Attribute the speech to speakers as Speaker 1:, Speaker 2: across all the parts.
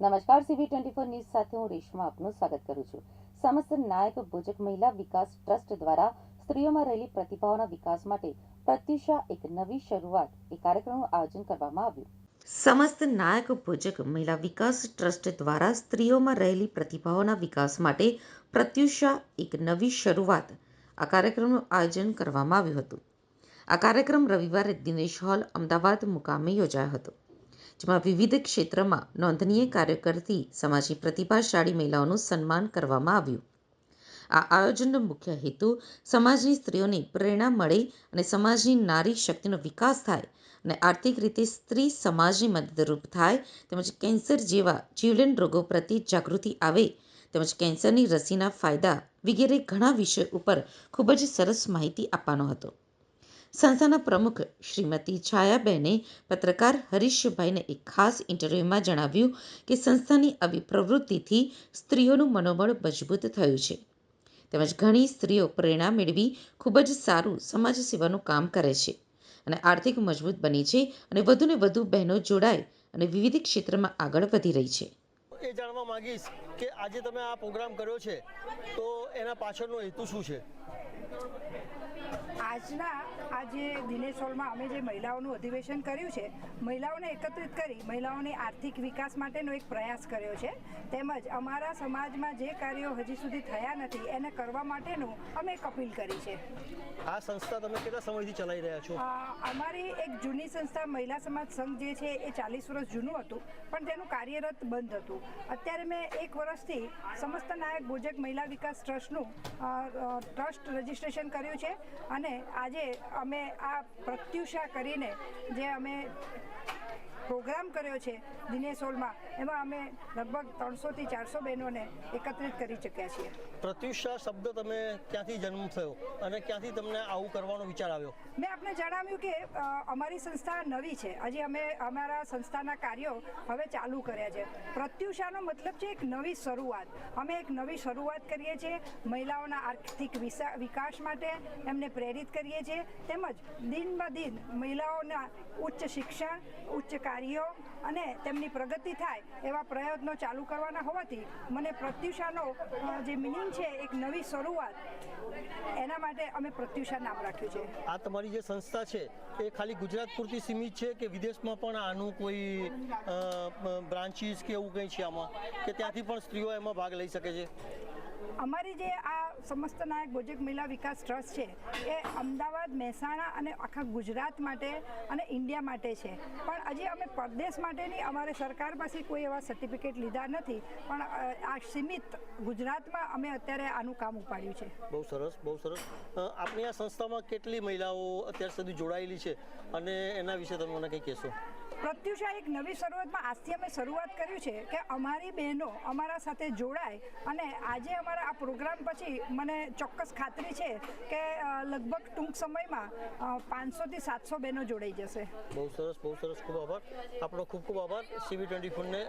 Speaker 1: નમસ્કાર સીવી twenty four news સાથે હું રેશમા આપનું સ્વાગત કરું છું. સમસ્ત નાયક ભોજક મહિલા વિકાસ ટ્રસ્ટ દ્વારા સ્ત્રીઓમાં રહેલી પ્રતિભાઓના વિકાસ માટે પ્રત્યુષા એક નવી શરૂઆત, એ કાર્યક્રમનું આયોજન કરવામાં આવ્યું. સમસ્ત નાયક ભોજક મહિલા વિકાસ ટ્રસ્ટ દ્વારા સ્ત્રીઓમાં રહેલી પ્રતિભાઓના વિકાસ માટે પ્રત્યુષા એક નવી શરૂઆત, આ કાર્યક્રમનું આયોજન કરવામાં આવ્યું હતું. આ કાર્યક્રમ રવિવારે દિનેશ હોલ, અમદાવાદ મુકામે યોજાયો હતો. જેમાં વિવિધ ક્ષેત્રમાં નોંધનીય કાર્ય કરતી સમાજની પ્રતિભાશાળી મહિલાઓનું સન્માન કરવામાં આવ્યું. આ આયોજનનો મુખ્ય હેતુ સમાજની સ્ત્રીઓને પ્રેરણા મળે અને સમાજની નારી શક્તિનો વિકાસ થાય અને આર્થિક રીતે સ્ત્રી સમાજની મદદરૂપ થાય તેમજ કેન્સર જેવા જીવલેણ રોગો પ્રત્યે જાગૃતિ આવે તેમજ કેન્સરની રસીના ફાયદા વગેરે ઘણા વિષયો ઉપર ખૂબ જ સરસ માહિતી આપવાનો હતો. સંસ્થાના પ્રમુખ શ્રીમતી છાયાબેને પત્રકાર હરીશભાઈને એક ખાસ ઇન્ટરવ્યૂમાં જણાવ્યું કે સંસ્થાની આવી પ્રવૃત્તિથી સ્ત્રીઓનું મનોબળ મજબૂત થયું છે. તેમજ ઘણી સ્ત્રીઓ પ્રેરણા મેળવી ખૂબ જ સારું સમાજ સેવાનું કામ કરે છે અને આર્થિક મજબૂત બની છે અને વધુને વધુ બહેનો જોડાય અને વિવિધ ક્ષેત્રમાં આગળ વધી રહી છે.
Speaker 2: એ જાણવા માંગીશ કે આજે તમે આ પ્રોગ્રામ કર્યો છે તો એના પાછળનો હેતુ શું છે?
Speaker 3: આજના આજે દિનેશ હોલમાં અમે જે મહિલાઓનું અધિવેશન કર્યું છે મહિલાઓને એકત્રિત કરી મહિલાઓને આર્થિક વિકાસ માટેનો એક પ્રયાસ કર્યો છે. તેમજ અમારા સમાજમાં જે કાર્યો હજી સુધી થયા નથી એને કરવા માટેનું અમે એક અપીલ કરી છે.
Speaker 2: આ સંસ્થા તમે કેટલા સમયથી ચલાવી રહ્યા છો?
Speaker 3: અમારી એક જૂની સંસ્થા મહિલા સમાજ સંઘ જે છે એ ચાલીસ વર્ષ જૂનું હતું પણ તેનું કાર્યરત બંધ હતું. અત્યારે મેં એક વર્ષથી સમસ્ત નાયક ભોજક મહિલા વિકાસ ટ્રસ્ટનું ટ્રસ્ટ રજિસ્ટ્રેશન કર્યું છે અને આજે અમે આ પ્રત્યુષા કરીને જે અમે પ્રોગ્રામ કર્યો છે દિનેશ હોલમાં એમાં અમે લગભગ ત્રણસોથી ચારસો બહેનોને એકત્રિત કરી ચૂક્યા છીએ.
Speaker 2: પ્રત્યુષા શબ્દ તમે ક્યાંથી જન્મ થયો અને ક્યાંથી તમને આવું કરવાનો વિચાર આવ્યો?
Speaker 3: મેં આપને જણાવ્યું કે અમારી સંસ્થા નવી છે. હજી અમે અમારા સંસ્થાના કાર્યો હવે ચાલુ કર્યા છે. પ્રત્યુષાનો મતલબ છે એક નવી શરૂઆત. અમે એક નવી શરૂઆત કરીએ છીએ મહિલાઓના આર્થિક વિકાસ માટે એમને પ્રેરિત કરીએ છીએ. તેમજ દિન બ દિન મહિલાઓના ઉચ્ચ શિક્ષણ, ઉચ્ચ કાર્યો અને તેમની પ્રગતિ થાય એવા પ્રયત્નો ચાલુ કરવાના હોવાથી મને પ્રત્યુષાનો જે મિનિંગ છે, એક નવી શરૂઆત, એના માટે અમે પ્રત્યુષા નામ રાખ્યું છે.
Speaker 2: આ તમારી જે સંસ્થા છે, એ ખાલી ગુજરાત પૂરતી સીમિત છે કે વિદેશમાં પણ આનું કોઈ બ્રાન્ચીસ કે એવું કંઈ છે આમાં? કે ત્યાંથી પણ સ્ત્રીઓ એમાં ભાગ લઈ શકે છે?
Speaker 3: અમારી જે આ સમસ્ત નાયક ભોજક મહિલા વિકાસ ટ્રસ્ટ છે, એ અમદાવાદ, મહેસાણા અને આખા ગુજરાત માટે અને ઇન્ડિયા માટે છે. પણ હજી અમે પરદેશ માટેની અમારે સરકાર પાસે કોઈ એવા સર્ટિફિકેટ લીધા નથી, પણ આ સીમિત ગુજરાતમાં અમે અત્યારે આનું કામ ઉપાડ્યું છે.
Speaker 2: બહુ સરસ બહુ સરસ. આપની આ સંસ્થામાં કેટલી મહિલાઓ અત્યાર સુધી જોડાયેલી છે? અને એના વિશે તમે મને કંઈ કહેશો?
Speaker 3: પ્રત્યુષા એક નવી શરૂઆતમાં આજથી અમે શરૂઆત કર્યું છે કે અમારી બહેનો અમારા સાથે જોડાય અને આજે અમારા આ પ્રોગ્રામ પછી મને ચોક્કસ ખાતરી છે કે લગભગ ટૂંક સમયમાં પાંચસોથી સાતસો બહેનો જોડાઈ જશે.
Speaker 2: બહુ સરસ બહુ સરસ. ખૂબ આભાર. આપણો ખૂબ ખૂબ આભાર. સીવી ટ્વેન્ટી ફોરને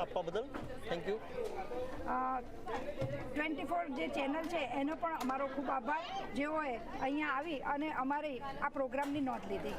Speaker 2: આપવા બદલ. થેન્ક યુ
Speaker 3: ટ્વેન્ટી ફોર જે ચેનલ છે એનો પણ અમારો ખૂબ આભાર. જેઓએ અહીંયા આવી અને અમારી આ પ્રોગ્રામની નોંધ લીધી.